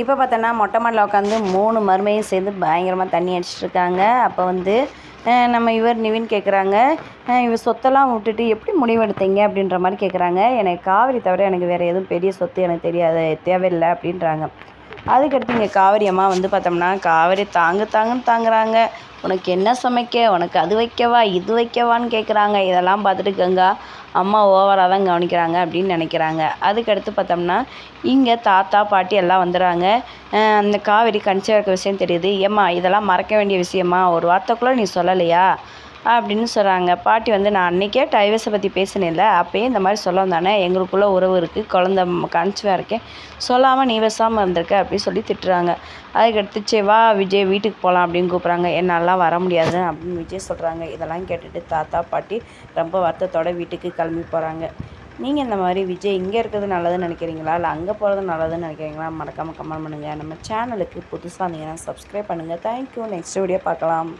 இப்போ பார்த்தோன்னா மொட்டை மாடியில் உட்காந்து மூணு மருமையும் சேர்ந்து பயங்கரமாக தண்ணி அடிச்சிட்டு இருக்காங்க. அப்போ வந்து நம்ம இவர் நிவின் கேட்குறாங்க இவர் சொத்தெல்லாம் விட்டுட்டு எப்படி முடிவெடுத்தீங்க அப்படின்ற மாதிரி கேட்குறாங்க எனக்கு காவிரி தவிர எனக்கு வேறு எதுவும் பெரிய சொத்து எனக்கு தெரியாது தேவையில்லை அப்படின்றாங்க. அதுக்கடுத்து இங்கே காவிரி அம்மா வந்து பார்த்தோம்னா காவிரி தாங்கு தாங்குன்னு தாங்குறாங்க. உனக்கு என்ன சமைக்க? உனக்கு அது வைக்கவா? இது வைக்கவான்னு கேட்குறாங்க இதெல்லாம் பார்த்துட்டு கங்கா அம்மா ஓவராக தான் கவனிக்கிறாங்க அப்படின்னு நினைக்கிறாங்க. அதுக்கடுத்து பார்த்தோம்னா இங்கே தாத்தா பாட்டி எல்லாம் வந்துடுறாங்க. அந்த காவிரி கணிச்சா இருக்க விஷயம் தெரியுது. ஏம்மா இதெல்லாம் மறக்க வேண்டிய விஷயமா? ஒரு வார்த்தைக்குள்ளே நீ சொல்லலையா? அப்படின்னு சொல்கிறாங்க பாட்டி வந்து நான் அன்றைக்கே டைவர்ஸை பற்றி பேசினேன்ல. அப்போயே இந்த மாதிரி சொல்ல தானே எங்களுக்குள்ளே உறவு இருக்குது குழந்த கன்சிவாக இருக்கேன். சொல்லாமல் நீ பேசாமல் இருந்திருக்க அப்படின்னு சொல்லி திட்டுறாங்க. அதுக்கடுத்து சரி வா விஜய் வீட்டுக்கு போகலாம் அப்படின்னு கூப்பிட்றாங்க. என்னாலாம் வர முடியாது அப்படின்னு விஜய் சொல்கிறாங்க இதெல்லாம் கேட்டுட்டு தாத்தா பாட்டி ரொம்ப வருத்தத்தோடு வீட்டுக்கு கிளம்பி போகிறாங்க நீங்கள் இந்த மாதிரி விஜய் இங்கே இருக்கிறது நல்லதுன்னு நினைக்கிறீங்களா? இல்லை அங்கே போகிறது நல்லதுன்னு நினைக்கிறீங்களா? மறக்காமல் கமெண்ட் பண்ணுங்கள் நம்ம சேனலுக்கு புதுசாக இருந்தீங்கன்னா சப்ஸ்கிரைப் பண்ணுங்கள் தேங்க்யூ நெக்ஸ்ட் வீடியோ பார்க்கலாம்.